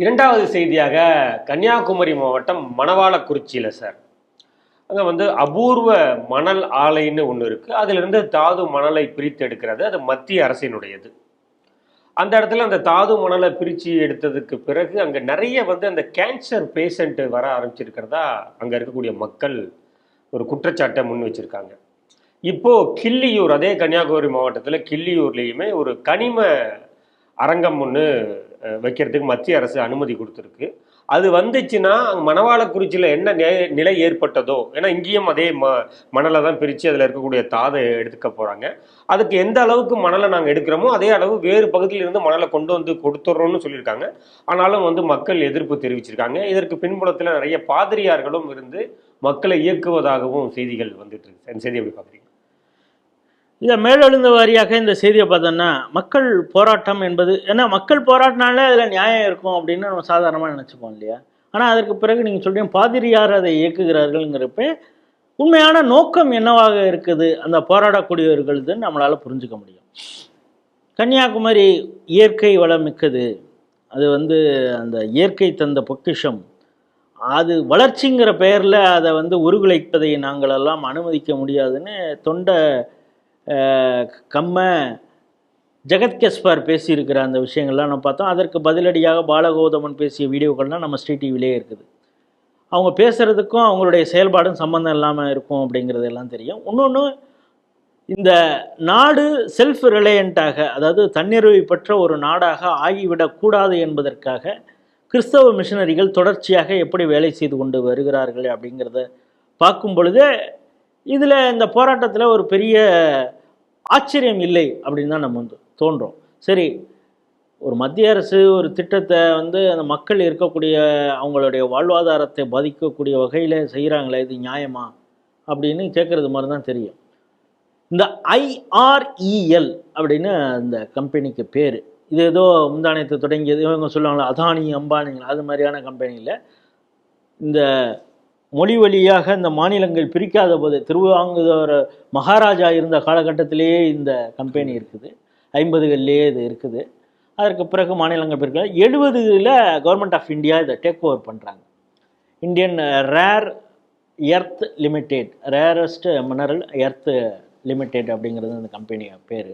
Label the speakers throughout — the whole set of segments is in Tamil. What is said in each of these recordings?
Speaker 1: இரண்டாவது செய்தியாக கன்னியாகுமரி மாவட்டம் மணவாளக்குறிச்சியில் சார். அங்கே வந்து அபூர்வ மணல் ஆலைன்னு ஒன்று இருக்குது அதிலிருந்து தாது மணலை பிரித்து எடுக்கிறது. அது மத்திய அரசினுடையது. அந்த இடத்துல அந்த தாது மணலை பிரித்து எடுத்ததுக்கு பிறகு அங்கே நிறைய வந்து அந்த கேன்சர் பேஷண்ட்டு வர ஆரம்பிச்சிருக்கிறதா அங்கே இருக்கக்கூடிய மக்கள் ஒரு குற்றச்சாட்டை முன் வச்சிருக்காங்க. இப்போது கிள்ளியூர் அதே கன்னியாகுமரி மாவட்டத்தில் கிள்ளியூர்லேயுமே ஒரு கனிம அரங்கம் ஒன்று வைக்கிறதுக்கு மத்திய அரசு அனுமதி கொடுத்துருக்கு. அது வந்துச்சுன்னா மணவாளக்குறிச்சியில் என்ன நிலை ஏற்பட்டதோ ஏன்னா இங்கேயும் அதே ம மணலை தான் பிரித்து அதில் இருக்கக்கூடிய தாதை எடுத்துக்க போகிறாங்க அதுக்கு எந்த அளவுக்கு மணலை நாங்கள் எடுக்கிறோமோ அதே அளவு வேறு பகுதியிலிருந்து மணலை கொண்டு வந்து கொடுத்துட்றோம்னு சொல்லியிருக்காங்க. ஆனாலும் வந்து மக்கள் எதிர்ப்பு தெரிவிச்சிருக்காங்க. இதற்கு பின்புலத்தில் நிறைய பாதிரியார்களும் இருந்து மக்களை இயக்குவதாகவும் செய்திகள் வந்துட்டு இருக்கு. செய்தி எப்படி பார்க்குறீங்க
Speaker 2: இதை மேலெழுந்த வாரியாக இந்த செய்தியை பார்த்தோன்னா மக்கள் போராட்டம் என்பது ஏன்னா மக்கள் போராட்டினாலே அதில் நியாயம் இருக்கும் அப்படின்னு நம்ம சாதாரணமாக நினச்சிப்போம் இல்லையா? ஆனால் அதற்கு பிறகு நீங்கள் சொல்கிறீங்க பாதிரியார் அதை இயக்குகிறார்கள்ங்கிறப்ப உண்மையான நோக்கம் என்னவாக இருக்குது? அந்த போராடக்கூடியவர்களதுன்னு நம்மளால் புரிஞ்சுக்க முடியும். கன்னியாகுமரி இயற்கை வளம் மிக்கது. அது வந்து அந்த இயற்கை தந்த பொக்கிஷம். அது வளர்ச்சிங்கிற பெயரில் அதை வந்து உருகுலைப்பதை நாங்களெல்லாம் அனுமதிக்க முடியாதுன்னு தொண்டை கம்ம ஜெகத்கெஸ்பார் பேசியிருக்கிற அந்த விஷயங்கள்லாம் நம்ம பார்த்தோம். அதற்கு பதிலடியாக பாலகௌதமன் பேசிய வீடியோக்கள்லாம் நம்ம ஸ்ரீ டிவிலே இருக்குது. அவங்க பேசுகிறதுக்கும் அவங்களுடைய செயல்பாடும் சம்மந்தம் இல்லாமல் இருக்கும் அப்படிங்கிறது எல்லாம் தெரியும். இன்னொன்று இந்த நாடு செல்ஃப் ரிலையண்ட்டாக அதாவது தன்னிறைவு பெற்ற ஒரு நாடாக ஆகிவிடக்கூடாது என்பதற்காக கிறிஸ்தவ மிஷினரிகள் தொடர்ச்சியாக எப்படி வேலை செய்து கொண்டு வருகிறார்கள் அப்படிங்கிறத பார்க்கும் பொழுது இதில் இந்த போராட்டத்தில் ஒரு பெரிய ஆச்சரியம் இல்லை அப்படின்னு தான் நம்ம வந்து தோன்றோம். சரி ஒரு மத்திய அரசு ஒரு திட்டத்தை வந்து அந்த மக்கள் இருக்கக்கூடிய அவங்களுடைய வாழ்வாதாரத்தை பாதிக்கக்கூடிய வகையில் செய்கிறாங்களே இது நியாயமா? அப்படின்னு கேட்குறது மாதிரி தான் தெரியும். இந்த ஐஆர்இஎல் அப்படின்னு அந்த கம்பெனிக்கு பேர். இது ஏதோ முந்தானத்தை தொடங்கியது இவங்க சொல்லுவாங்களா அதானி அம்பானிங்களா அது மாதிரியான கம்பெனியில் இந்த மொழி வழியாக இந்த மாநிலங்கள் பிரிக்காத போது திருவாங்கூர் மகாராஜா இருந்த காலகட்டத்திலேயே இந்த கம்பெனி இருக்குது. ஐம்பதுகள்லேயே இது இருக்குது. அதற்கு பிறகு மாநிலங்கள் பிரிக்கல. எழுபதுகளில் கவர்மெண்ட் ஆஃப் இந்தியா இதை டேக் ஓவர் பண்ணுறாங்க Indian rare earth limited rarest mineral earth limited அப்படிங்கிறது அந்த கம்பெனி பேர்.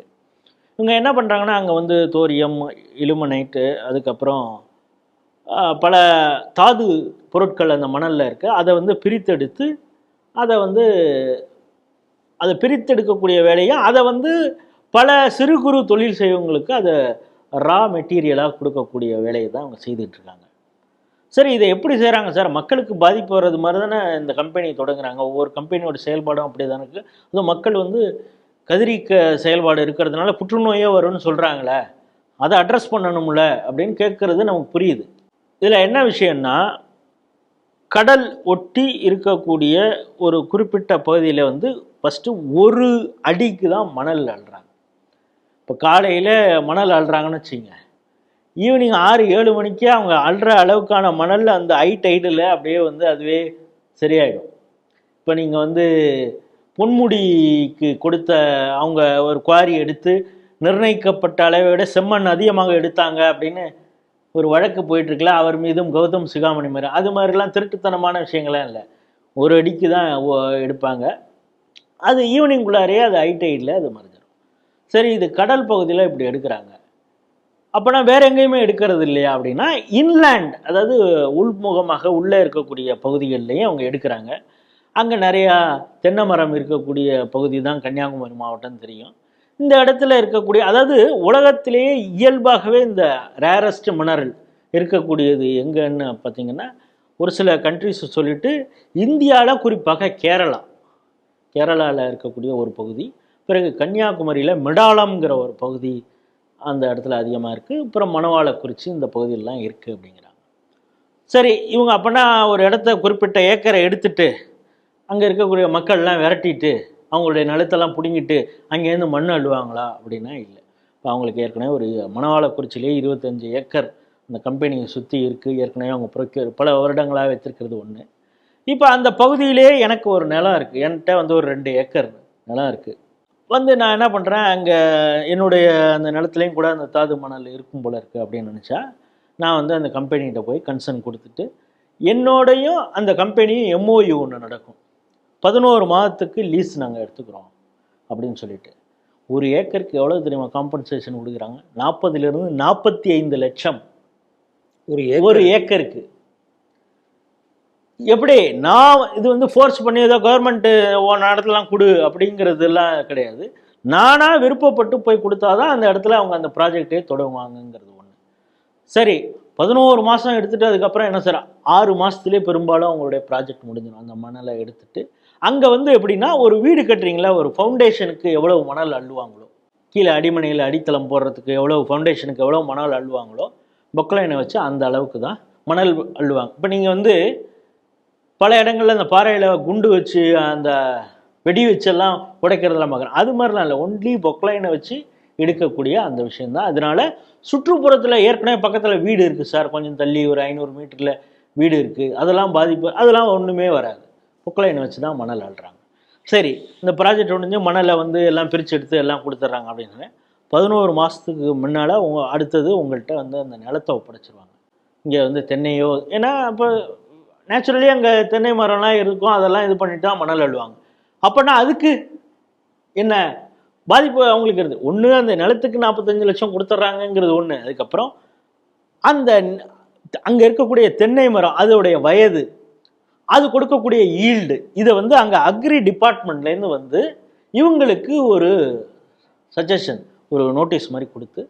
Speaker 2: இவங்க என்ன பண்ணுறாங்கன்னா அங்கே வந்து தோரியம் இலுமினைட்டு அதுக்கப்புறம் பல தாது பொருட்கள் அந்த மணலில் இருக்குது அதை வந்து பிரித்தெடுத்து அதை வந்து அதை பிரித்தெடுக்கக்கூடிய வேலையை அதை வந்து பல சிறு குறு தொழில் செய்வங்களுக்கு அதை ரா மெட்டீரியலாக கொடுக்கக்கூடிய வேலையை தான் அவங்க செய்துட்ருக்காங்க. சரி இதை எப்படி செய்கிறாங்க சார்? மக்களுக்கு பாதிப்பு வர்றது மாதிரி தானே இந்த கம்பெனி தொடங்குறாங்க. ஒவ்வொரு கம்பெனியோட செயல்பாடும் அப்படி தானே இருக்குது அதுவும் மக்கள் வந்து கதிரிக்க செயல்பாடு இருக்கிறதுனால புற்றுநோயே வரும்னு சொல்கிறாங்களே அதை அட்ரஸ் பண்ணணும்ல அப்படின்னு கேட்குறது நமக்கு புரியுது. இதில் என்ன விஷயம்னா கடல் ஒட்டி இருக்கக்கூடிய ஒரு குறிப்பிட்ட பகுதியில் வந்து ஃபஸ்ட்டு ஒரு அடிக்கு தான் மணல் அள்ளுறாங்க. இப்போ காலையில் மணல் அள்ளுறாங்கன்னு வச்சுங்க. ஈவினிங் ஆறு ஏழு மணிக்கே அவங்க அள்ளுற அளவுக்கான மணல் அந்த ஹை டைடில் அப்படியே வந்து அதுவே சரியாயிடும். இப்போ நீங்கள் வந்து பொன்முடிக்கு கொடுத்த அவங்க ஒரு குவாரி எடுத்து நிர்ணயிக்கப்பட்ட அளவை விட செம்மண் அதிகமாக எடுத்தாங்க அப்படின்னு ஒரு வழக்கு போயிட்டுருக்குல அவர் மீதும் கௌதம் சிகாமணி மாதிரி அது மாதிரிலாம் திருட்டுத்தனமான விஷயங்கள்லாம் இல்லை. ஒரு அடிக்கு தான் எடுப்பாங்க. அது ஈவினிங்குள்ளாரே அது ஐடைடில் அது மறைஞ்சிடும் சரி இது கடல் பகுதியில் இப்படி எடுக்கிறாங்க. அப்போனா வேற எங்கேயுமே எடுக்கிறது இல்லையா அப்படின்னா இன்லேண்ட் அதாவது உள்முகமாக உள்ளே இருக்கக்கூடிய பகுதிகள்லையும் அவங்க எடுக்கிறாங்க. அங்கே நிறையா தென்னை மரம் இருக்கக்கூடிய பகுதி தான் கன்னியாகுமரி மாவட்டம் தெரியும். இந்த இடத்துல இருக்கக்கூடிய அதாவது உலகத்திலேயே இயல்பாகவே இந்த ரேரஸ்ட் மினரல் இருக்கக்கூடியது எங்கன்னு பார்த்தீங்கன்னா ஒரு சில கண்ட்ரிஸ் சொல்லிட்டு இந்தியாவில் குறிப்பாக கேரளா. கேரளாவில் இருக்கக்கூடிய ஒரு பகுதி பிறகு கன்னியாகுமரியில் மிடாலம்ங்கிற ஒரு பகுதி அந்த இடத்துல அதிகமாக இருக்குது அப்புறம் மணவாளக்குறிச்சி இந்த பகுதியிலலாம் இருக்குது அப்படிங்கிறாங்க. சரி இவங்க அப்போனா ஒரு இடத்த குறிப்பிட்ட ஏக்கரை எடுத்துட்டு அங்கே இருக்கக்கூடிய மக்கள்லாம் விரட்டிட்டு அவங்களுடைய நிலத்தெல்லாம் பிடுங்கிட்டு அங்கேருந்து மண் அள்ளுவாங்களா? அப்படின்னா இல்லை. இப்போ அவங்களுக்கு ஏற்கனவே ஒரு மணவாளக்குறிச்சியிலே இருபத்தஞ்சு ஏக்கர் அந்த கம்பெனியை சுற்றி இருக்குது ஏற்கனவே அவங்க ப்ரொக்யூர் பல வருடங்களாக வைத்திருக்கிறது ஒன்று இப்போ அந்த பகுதியிலே எனக்கு ஒரு நிலம் இருக்குது என்கிட்ட வந்து ஒரு ரெண்டு ஏக்கர் நிலம் இருக்குது வந்து நான் என்ன பண்ணுறேன் அங்கே என்னுடைய அந்த நிலத்துலேயும் கூட அந்த தாது மணல் இருக்கும் போல இருக்குது அப்படின்னு நினச்சா நான் வந்து அந்த கம்பெனிகிட்ட போய் கன்சர்ன் கொடுத்துட்டு என்னோடையும் அந்த கம்பெனியும் எம்ஓயு ஒன்று நடக்கும். பதினோரு மாதத்துக்கு லீஸ் நாங்கள் எடுத்துக்கிறோம் அப்படின்னு சொல்லிட்டு. ஒரு ஏக்கருக்கு எவ்வளோ தெரியுமா காம்பன்சேஷன் கொடுக்குறாங்க? நாற்பதுலேருந்து நாற்பத்தி ஐந்து லட்சம்.
Speaker 1: ஒரு
Speaker 2: ஒரு ஏக்கருக்கு. எப்படி? நான் இது வந்து ஃபோர்ஸ் பண்ணி ஏதோ கவர்மெண்ட்டு இடத்துலாம் கொடு அப்படிங்கிறதுலாம் கிடையாது. நானாக விருப்பப்பட்டு போய் கொடுத்தாதான் அந்த இடத்துல அவங்க அந்த ப்ராஜெக்டே தொடங்குவாங்கங்கிறது ஒன்று சரி பதினோரு மாதம் எடுத்துட்டு அதுக்கப்புறம் என்ன சார்? ஆறு மாதத்துலேயே பெரும்பாலும் அவங்களுடைய ப்ராஜெக்ட் முடிஞ்சிடும். அந்த மணலை எடுத்துட்டு அங்கே வந்து எப்படின்னா ஒரு வீடு கட்டுறீங்களா ஒரு ஃபவுண்டேஷனுக்கு எவ்வளவு மணல் அள்ளுவாங்களோ? கீழே அடிமனையில் அடித்தளம் போடுறதுக்கு எவ்வளோ ஃபவுண்டேஷனுக்கு எவ்வளோ மணல் அள்ளுவாங்களோ பொக்கலைனை வச்சு அந்த அளவுக்கு தான் மணல் அள்ளுவாங்க. இப்போ நீங்கள் வந்து பல இடங்கள்ல அந்த பாறையில் குண்டு வச்சு அந்த வெடி வச்செல்லாம் உடைக்கிறதெல்லாம் பார்க்குறோம். அது மாதிரிலாம் இல்லை. ஒன்லி பொக்லைனை வச்சு எடுக்கக்கூடிய அந்த விஷயந்தான் அதனால் சுற்றுப்புறத்தில் ஏற்கனவே பக்கத்தில் வீடு இருக்குது சார். கொஞ்சம் தள்ளி ஒரு ஐநூறு மீட்டரில் வீடு இருக்குது அதெல்லாம் பாதிப்பு அதெல்லாம் ஒன்றுமே வராது. கொக்லைன் வச்சு தான் மணல் அள்ளுறாங்க. சரி இந்த ப்ராஜெக்ட் முடிஞ்சு மணலை வந்து எல்லாம் பிரித்து எடுத்து எல்லாம் கொடுத்துட்றாங்க அப்படின்னு. பதினோரு மாதத்துக்கு முன்னால் உங்க அடுத்தது உங்கள்கிட்ட வந்து அந்த நிலத்தை ஒப்படைச்சிருவாங்க. இங்கே வந்து தென்னையோ ஏன்னா இப்போ நேச்சுரலி அங்கே தென்னை மரம்லாம் இருக்கும் அதெல்லாம் இது பண்ணிட்டு தான் மணல் அழுவாங்க அப்போனா அதுக்கு என்ன பாதிப்பு அவங்களுக்கு இருக்குது? ஒன்று அந்த நிலத்துக்கு நாற்பத்தஞ்சு லட்சம் கொடுத்துட்றாங்கங்கிறது ஒன்று அதுக்கப்புறம் அந்த அங்கே இருக்கக்கூடிய தென்னை மரம் அதோடைய வயது அது கொடுக்கக்கூடிய ஈல்டு. இதை வந்து அங்கே அக்ரி டிபார்ட்மெண்ட்லேருந்து வந்து இவங்களுக்கு ஒரு சஜஷன் ஒரு நோட்டீஸ் மாதிரி கொடுத்து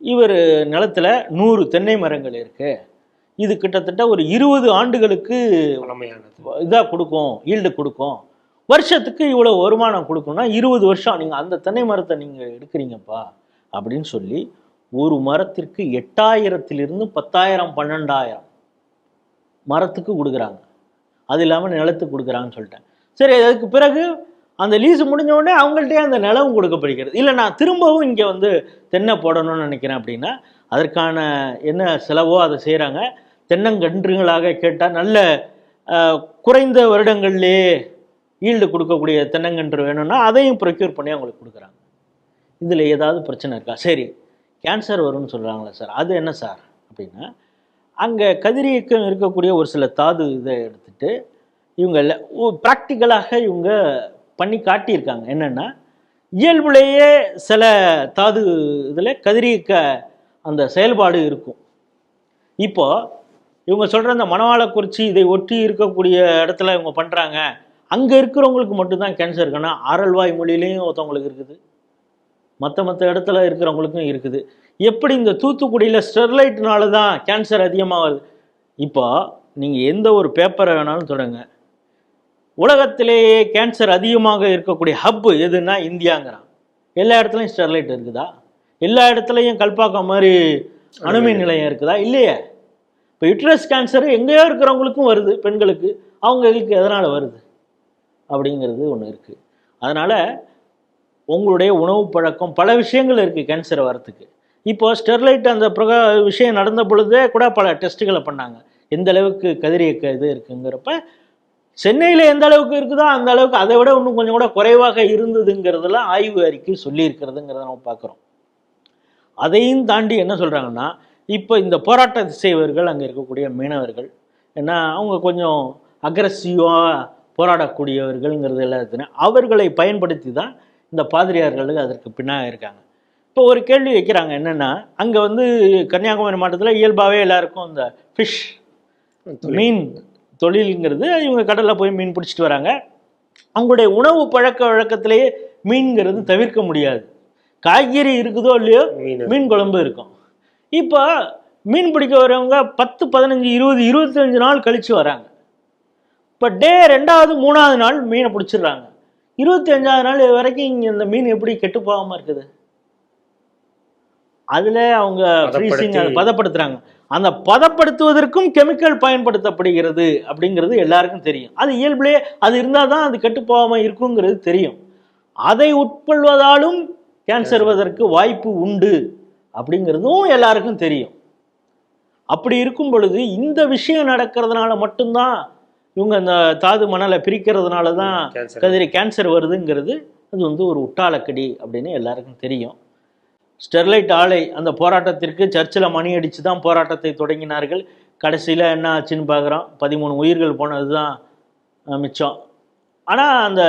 Speaker 2: இவர் நிலத்துல நூறு தென்னை மரங்கள் இருக்கு. இது கிட்டத்தட்ட ஒரு இருபது ஆண்டுகளுக்கு இதாக கொடுக்கும் ஈல்டு கொடுக்கும். வருஷத்துக்கு இவ்வளோ வருமானம் கொடுக்கும்னா இருபது வருஷம் நீங்கள் அந்த தென்னை மரத்தை நீங்கள் எடுக்கிறீங்கப்பா அப்படின்னு சொல்லி ஒரு மரத்திற்கு எட்டாயிரத்திலிருந்து பத்தாயிரம் பன்னெண்டாயிரம் மரத்துக்கு கொடுக்குறாங்க. அது இல்லாமல் நிலத்துக்கு கொடுக்குறாங்கன்னு சொல்லிட்டேன். சரி அதுக்கு பிறகு அந்த லீஸ் முடிஞ்ச உடனே அவங்கள்ட்டே அந்த நிலவும் கொடுக்கப்படுகிறது. இல்லை நான் திரும்பவும் இங்கே வந்து தென்னை போடணும்னு நினைக்கிறேன் அப்படின்னா அதற்கான என்ன செலவோ அதை செய்கிறாங்க தென்னங்கன்றுகளாக கேட்டால் நல்ல குறைந்த வருடங்கள்லேயே ஈல்டு கொடுக்கக்கூடிய தென்னங்கன்று வேணும்னா அதையும் ப்ரொக்யூர் பண்ணி அவங்களுக்கு கொடுக்குறாங்க. இதில் ஏதாவது பிரச்சனை இருக்கா? சரி கேன்சர் வரும்னு சொல்கிறாங்களா சார். அது என்ன சார் அப்படின்னா அங்கே கதிரியக்கம் இருக்கக்கூடிய ஒரு சில தாது இதை எடுத்துட்டு இவங்க ப்ராக்டிக்கலாக இவங்க பண்ணி காட்டியிருக்காங்க. என்னென்னா இயல்புலேயே சில தாது இதில் கதிரியக்க அந்த செயல்பாடு இருக்கும். இப்போ இவங்க சொல்கிற அந்த மணவாளக்குறிச்சி இதை ஒட்டி இருக்கக்கூடிய இடத்துல இவங்க பண்ணுறாங்க அங்கே இருக்கிறவங்களுக்கு மட்டும்தான் கேன்சர் இருக்குன்னா ஆரல்வாய் மொழியிலையும் ஒருத்தவங்களுக்கு இருக்குது. மற்ற மற்ற இடத்துல இருக்கிறவங்களுக்கும் இருக்குது. எப்படி இந்த தூத்துக்குடியில் ஸ்டெர்லைட்னால தான் கேன்சர் அதிகமாகுது? இப்போ நீங்கள் எந்த ஒரு பேப்பரை வேணாலும் தொடங்க. உலகத்திலேயே கேன்சர் அதிகமாக இருக்கக்கூடிய ஹப்பு எதுன்னா இந்தியாங்கிறான். எல்லா இடத்துலையும் ஸ்டெர்லைட் இருக்குதா? எல்லா இடத்துலையும் கல்பாக்கம் மாதிரி அணுமின் நிலையம். இருக்குதா? இல்லையே. இப்போ யுட்ரஸ் கேன்சர் எங்கேயோ இருக்கிறவங்களுக்கும் வருது பெண்களுக்கு. அவங்களுக்கு எதனால் வருது? அப்படிங்கிறது ஒன்று இருக்குது அதனால் உங்களுடைய உணவு பழக்கம் பல விஷயங்கள் இருக்குது கேன்சர் வரத்துக்கு இப்போ ஸ்டெர்லைட் அந்த பிரகா விஷயம் நடந்த பொழுதே கூட பல டெஸ்ட்டுகளை பண்ணாங்க. எந்த அளவுக்கு கதிரியக்க இது இருக்குங்கிறப்ப சென்னையில் எந்த அளவுக்கு இருக்குதோ அந்த அளவுக்கு அதை விட இன்னும் கொஞ்சம் கூட குறைவாக இருந்ததுங்கிறதெல்லாம் ஆய்வு அறிக்கை சொல்லியிருக்கிறதுங்கிறத நம்ம பார்க்குறோம். அதையும் தாண்டி என்ன சொல்கிறாங்கன்னா இப்போ இந்த போராட்ட செய்வர்கள் அங்கே இருக்கக்கூடிய மீனவர்கள் ஏன்னா அவங்க கொஞ்சம் அக்ரஸிவாக போராடக்கூடியவர்கள்ங்கிறது எல்லாத்துனா அவர்களை பயன்படுத்தி தான் இந்த பாதிரியார்களுக்கு அதற்கு பின்னாக இருக்காங்க. இப்போ ஒரு கேள்வி வைக்கிறாங்க என்னென்னா அங்கே வந்து கன்னியாகுமரி மாவட்டத்தில் இயல்பாகவே எல்லாருக்கும் இந்த ஃபிஷ் மீன் தொழிலுங்கிறது இவங்க கடலில் போய் மீன் பிடிச்சிட்டு வராங்க. அவங்களுடைய உணவு பழக்க வழக்கத்திலேயே மீன்கிறது தவிர்க்க முடியாது. காய்கறி இருக்குதோ இல்லையோ
Speaker 1: மீன்
Speaker 2: குழம்பு இருக்கும். இப்போ மீன் பிடிக்க வரவங்க பத்து பதினஞ்சு இருபது இருபத்தஞ்சு நாள் கழிச்சு வராங்க. இப்போ டே ரெண்டாவது மூணாவது நாள் மீனை பிடிச்சிடுறாங்க. இருபத்தி அஞ்சாவது நாள் வரைக்கும் இங்கே இந்த மீன் எப்படி கெட்டு போகாமல் இருக்குது? அதில் அவங்க ஃப்ரீசிங் அதை
Speaker 1: பதப்படுத்தி-
Speaker 2: பதப்படுத்துறாங்க. அந்த பதப்படுத்துவதற்கும் கெமிக்கல் பயன்படுத்தப்படுகிறது அப்படிங்கிறது எல்லாருக்கும் தெரியும். அது இயல்புலே அது இருந்தால் தான் அது கெட்டு போகாமல் இருக்குங்கிறது தெரியும். அதை உட்கொள்வதாலும் கேன்சர் வருவதற்கு வாய்ப்பு உண்டு அப்படிங்கிறதும் எல்லாருக்கும் தெரியும். அப்படி இருக்கும் பொழுது இந்த விஷயம் நடக்கிறதுனால மட்டும்தான் இவங்க அந்த தாது மணலை பிரிக்கிறதுனால தான் கதிரி கேன்சர் வருதுங்கிறது. அது வந்து ஒரு உட்டாளக்கடி அப்படின்னு எல்லாருக்கும் தெரியும். ஸ்டெர்லைட் ஆலை அந்த போராட்டத்திற்கு சர்ச்சில் மணி அடித்து தான் போராட்டத்தை தொடங்கினார்கள். கடைசியில் என்ன ஆச்சுன்னு பார்க்குறோம். பதிமூணு உயிர்கள் போனது தான் மிச்சம். ஆனால் அந்த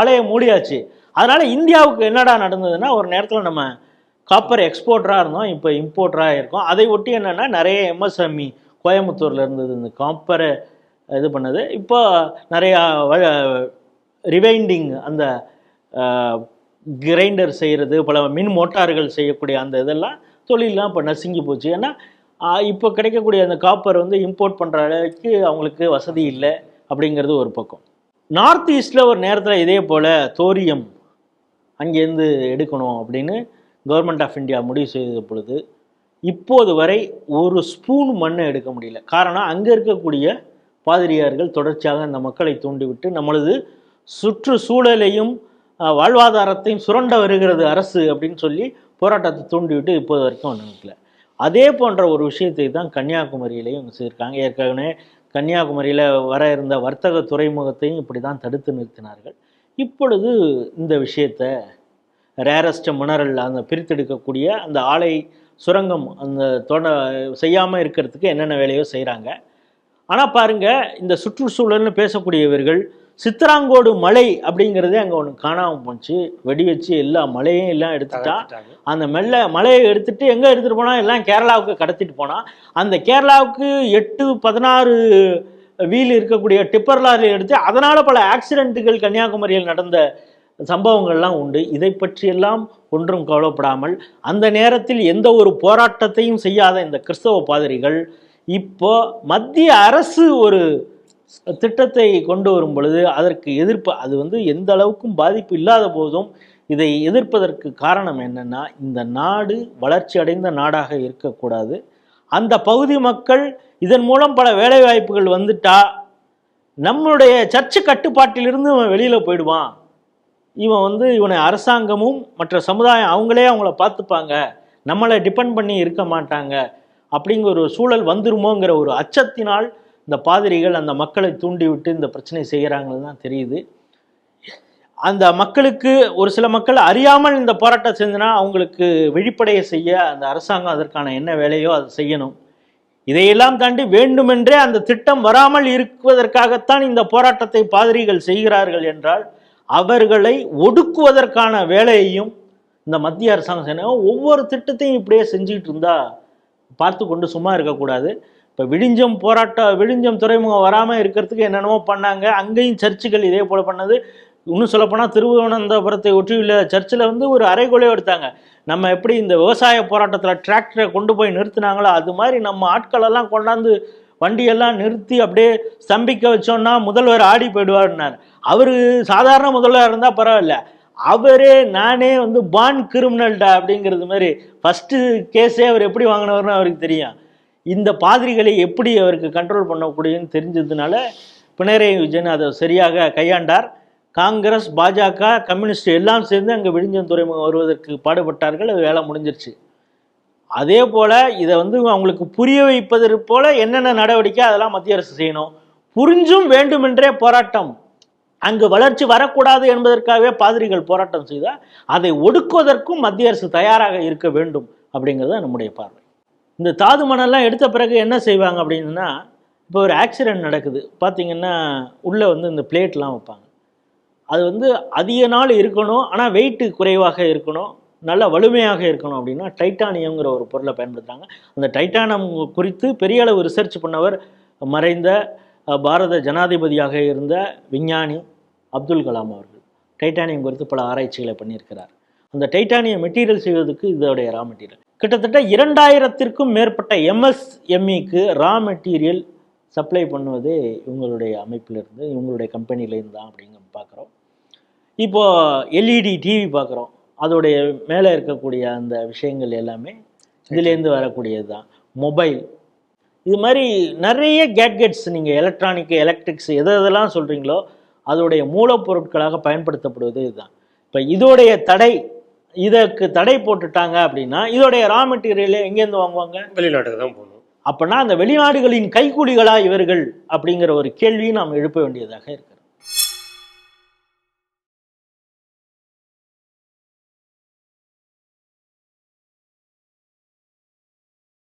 Speaker 2: ஆலையை மூடியாச்சு. அதனால் இந்தியாவுக்கு என்னடா நடந்ததுன்னா ஒரு நேரத்தில் நம்ம காப்பர் எக்ஸ்போர்ட்டராக இருந்தோம். இப்போ இம்போர்ட்டராக இருக்கோம். அதை ஒட்டி என்னென்னா நிறைய எம்எஸ்எம்இ கோயம்புத்தூரில் இருந்தது இந்த காப்பரை இது பண்ணது. இப்போ நிறையா ரிவைண்டிங் அந்த கிரைண்டர் செய்கிறது பல மின் மோட்டார்கள் செய்யக்கூடிய அந்த இதெல்லாம் தொழிலெலாம் இப்போ நசுங்கி போச்சு. ஏன்னா இப்போ கிடைக்கக்கூடிய அந்த காப்பர் வந்து இம்போர்ட் பண்ணுற அளவுக்கு அவங்களுக்கு வசதி இல்லை அப்படிங்கிறது ஒரு பக்கம். நார்த் ஈஸ்டில் ஒரு நேரத்தில் இதே போல் தோரியம் அங்கேருந்து எடுக்கணும் அப்படின்னு கவர்மெண்ட் ஆஃப் இந்தியா முடிவு செய்த பொழுது இப்போது வரை ஒரு ஸ்பூன் மண்ணை எடுக்க முடியல. காரணம் அங்கே இருக்கக்கூடிய பாதிரியார்கள் தொடர்ச்சியாக அந்த மக்களை தூண்டிவிட்டு நம்மளது சுற்றுச்சூழலையும் வாழ்வாதாரத்தையும் சுரண்ட வருகிறது அரசு அப்படின்னு சொல்லி போராட்டத்தை தூண்டிவிட்டு இப்போது வரைக்கும் ஒன்றும் நிற்கல அதே போன்ற ஒரு விஷயத்தை தான் கன்னியாகுமரியிலையும் செய்திருக்காங்க. ஏற்கனவே கன்னியாகுமரியில் வர இருந்த வர்த்தக துறைமுகத்தையும் இப்படி தான் தடுத்து நிறுத்தினார்கள். இப்பொழுது இந்த விஷயத்தை ரேரஸ்ட் மினரல் அந்த பிரித்தெடுக்கக்கூடிய அந்த ஆலை சுரங்கம் அந்த தொட செய்யாமல் இருக்கிறதுக்கு என்னென்ன வேலையோ செய்கிறாங்க ஆனால் பாருங்கள் இந்த சுற்றுச்சூழல்னு பேசக்கூடியவர்கள் சித்தராங்கோடு மலை அப்படிங்கிறதே அங்கே ஒன்று காணாமல் போச்சு வெடி வச்சு எல்லா மலையும் எல்லாம் எடுத்துட்டா. அந்த மெல்ல மலையை எடுத்துட்டு எங்கே எடுத்துகிட்டு போனால் எல்லாம் கேரளாவுக்கு கடத்திட்டு போனால் அந்த கேரளாவுக்கு எட்டு பதினாறு வீல் இருக்கக்கூடிய டிப்பர் லாரி எடுத்து அதனால் பல ஆக்சிடென்ட்டுகள் கன்னியாகுமரியில் நடந்த சம்பவங்கள்லாம் உண்டு இதை பற்றியெல்லாம் ஒன்றும் கவலைப்படாமல் அந்த நேரத்தில் எந்த ஒரு போராட்டத்தையும் செய்யாத இந்த கிறிஸ்தவ பாதிரிகள் இப்போ மத்திய அரசு ஒரு திட்டத்தை கொண்டு வரும் பொழுது அதற்கு எதிர்ப்பு அது வந்து எந்த அளவுக்கும் பாதிப்பு இல்லாத போதும் இதை எதிர்ப்பதற்கு காரணம் என்னன்னா இந்த நாடு வளர்ச்சி அடைந்த நாடாக இருக்கக்கூடாது. அந்த பகுதி மக்கள் இதன் மூலம் பல வேலைவாய்ப்புகள் வந்துட்டா நம்மளுடைய சர்ச்சு கட்டுப்பாட்டிலிருந்து இவன் வெளியில் போயிடுவான். இவன் வந்து இவனை அரசாங்கமும் மற்ற சமுதாயம் அவங்களே அவங்கள பார்த்துப்பாங்க. நம்மளை டிபெண்ட் பண்ணி இருக்க மாட்டாங்க. அப்படிங்கிற ஒரு சூழல் வந்துருமோங்கிற ஒரு அச்சத்தினால் இந்த பாதிரிகள் அந்த மக்களை தூண்டிவிட்டு இந்த பிரச்சனை செய்கிறாங்கன்னு தான் தெரியுது. அந்த மக்களுக்கு ஒரு சில மக்கள் அறியாமல் இந்த போராட்டம் செஞ்சுனா அவங்களுக்கு விழிப்படைய செய்ய அந்த அரசாங்கம் அதற்கான என்ன வேலையோ அதை செய்யணும். இதையெல்லாம் தாண்டி வேண்டுமென்றே அந்த திட்டம் வராமல் இருக்குவதற்காகத்தான் இந்த போராட்டத்தை பாதிரிகள் செய்கிறார்கள் என்றால் அவர்களை ஒடுக்குவதற்கான வேலையையும் இந்த மத்திய அரசாங்கம் செய்யணும். ஒவ்வொரு திட்டத்தையும் இப்படியே செஞ்சுக்கிட்டு இருந்தால் பார்த்து கொண்டு சும்மா இருக்கக்கூடாது. இப்போ விழிஞ்சம் போராட்டம் விழிஞ்சம் துறைமுகம் வராமல் இருக்கிறதுக்கு என்னென்னமோ பண்ணாங்க. அங்கேயும் சர்ச்சுகள் இதே போல் பண்ணது. இன்னும் சொல்லப்போனால் திருவனந்தபுரத்தை ஒற்றியுள்ள சர்ச்சில் வந்து ஒரு அறைகொலையோ எடுத்தாங்க. நம்ம எப்படி இந்த விவசாய போராட்டத்தில் டிராக்டரை கொண்டு போய் நிறுத்தினாங்களோ அது மாதிரி நம்ம ஆட்களெல்லாம் கொண்டாந்து வண்டியெல்லாம் நிறுத்தி அப்படியே ஸ்தம்பிக்க வச்சோன்னா முதல்வர் ஆடி போயிடுவார்னார் அவர் சாதாரண முதல்வராக இருந்தால் பரவாயில்ல. அவரே நானே வந்து பான் கிரிமினல்டா அப்படிங்கிறது மாதிரி ஃபஸ்ட்டு கேஸே அவர் எப்படி வாங்கினவர்னு அவருக்கு தெரியும். இந்த பாதிரிகளை எப்படி அவருக்கு கண்ட்ரோல் பண்ணக்கூடியன்னு தெரிஞ்சதுனால பினராயி விஜயன் அதை சரியாக கையாண்டார். காங்கிரஸ் பாஜக கம்யூனிஸ்ட் எல்லாம் சேர்ந்து அங்கே விழிஞ்சம் துறைமுகம் வருவதற்கு பாடுபட்டார்கள். அது வேலை முடிஞ்சிருச்சு. அதே போல் இதை வந்து அவங்களுக்கு புரிய வைப்பது போல என்னென்ன நடவடிக்கை அதெல்லாம் மத்திய அரசு செய்யணும். புரிஞ்சும் வேண்டுமென்றே போராட்டம். அங்கு வளர்ச்சி வரக்கூடாது என்பதற்காகவே பாதிரிகள் போராட்டம் செய்தால் அதை ஒடுக்குவதற்கும் மத்திய அரசு தயாராக இருக்க வேண்டும் அப்படிங்கிறது நம்முடைய பார்வை. இந்த தாது மணல்லாம் எடுத்த பிறகு என்ன செய்வாங்க அப்படின்னா இப்போ ஒரு ஆக்சிடென்ட் நடக்குது. பார்த்தீங்கன்னா உள்ளே வந்து இந்த பிளேட்லாம் வைப்பாங்க. அது வந்து அதிக நாள் இருக்கணும் ஆனால் வெயிட்டு குறைவாக இருக்கணும் நல்ல வலிமையாக இருக்கணும் அப்படின்னா டைட்டானியம்ங்கிற ஒரு பொருளை பயன்படுத்துகிறாங்க அந்த டைட்டானியம் குறித்து பெரிய அளவு ரிசர்ச் பண்ணவர் மறைந்த பாரத ஜனாதிபதியாக இருந்த விஞ்ஞானி அப்துல் கலாம் அவர்கள். டைட்டானியம் குறித்து பல ஆராய்ச்சிகளை பண்ணியிருக்கிறார். அந்த டைட்டானியம் மெட்டீரியல் செய்வதற்கு இதோடைய ரா மெட்டீரியல் கிட்டத்தட்ட இரண்டாயிரத்திற்கும் மேற்பட்ட எம்எஸ்எம்இக்கு ரா மெட்டீரியல் சப்ளை பண்ணுவது இவங்களுடைய அமைப்பிலிருந்து இவங்களுடைய கம்பெனிலேருந்து தான் அப்படிங்க பார்க்குறோம். இப்போது எல்இடி டிவி பார்க்குறோம். அதோடைய மேலே இருக்கக்கூடிய அந்த விஷயங்கள் எல்லாமே இதுலேருந்து வரக்கூடியது தான். மொபைல் இது மாதிரி நிறைய கேட்கெட்ஸ் நீங்கள் எலக்ட்ரானிக்கு எலக்ட்ரிக்ஸ் எது எதெல்லாம் சொல்கிறீங்களோ அதோடைய மூலப்பொருட்களாக பயன்படுத்தப்படுவது இதுதான். இப்போ இதோடைய தடை இதற்கு தடை போட்டுட்டாங்க அப்படின்னா இதோடைய ரா மெட்டீரியலை எங்கேருந்து வாங்குவாங்க?
Speaker 1: வெளிநாட்டுக்கு தான் போகணும்.
Speaker 2: அப்பனா அந்த வெளிநாடுகளின் கைக்கூலிகளா இவர்கள் அப்படிங்கிற ஒரு கேள்வியை நாம் எழுப்ப வேண்டியதாக இருக்கிறது.